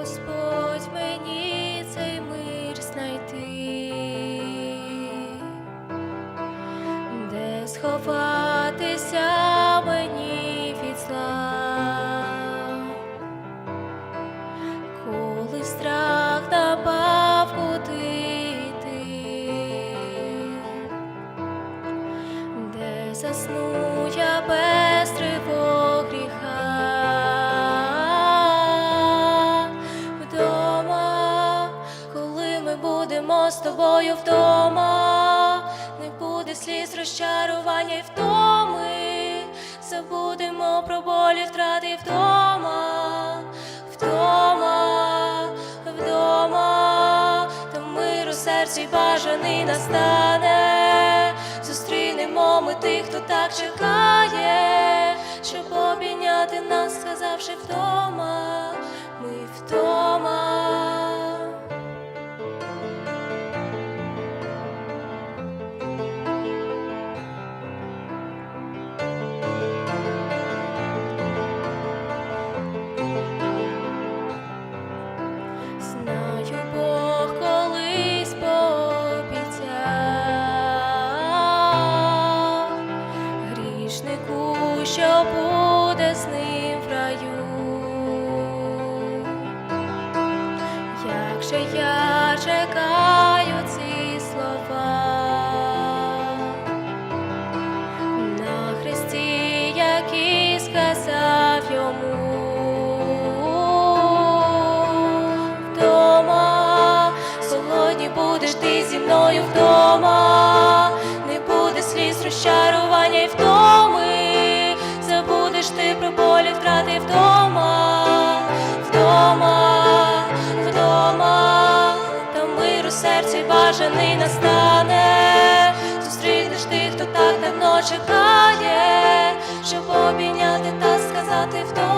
Господь мені цей мир знайти, де сховатися мені від зла, коли страх напав куди йти, де заснув. Тобою вдома, не буде сліз розчарування й втоми, забудемо про болі втрати вдома, вдома, вдома, та мир у серці бажаний настане. Зустрінемо ми тих, хто так чекає, щоб обійняти нас, сказавши вдома, ми вдома. Буде в раю. Як же я чекаю ці слова на хресті, які сказав йому. Вдома, сьогодні будеш ти зі мною вдома, не буде сліз розчарування й втоми, забудеш ти про болі втрати вдома, вдома, вдома, та мир у серці бажаний настане, зустрінеш тих, хто так давно чекає, щоб обійняти та сказати вдома,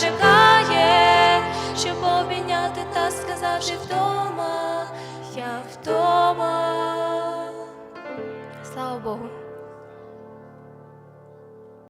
чекає, щоб обійняти та сказавши вдома, я вдома.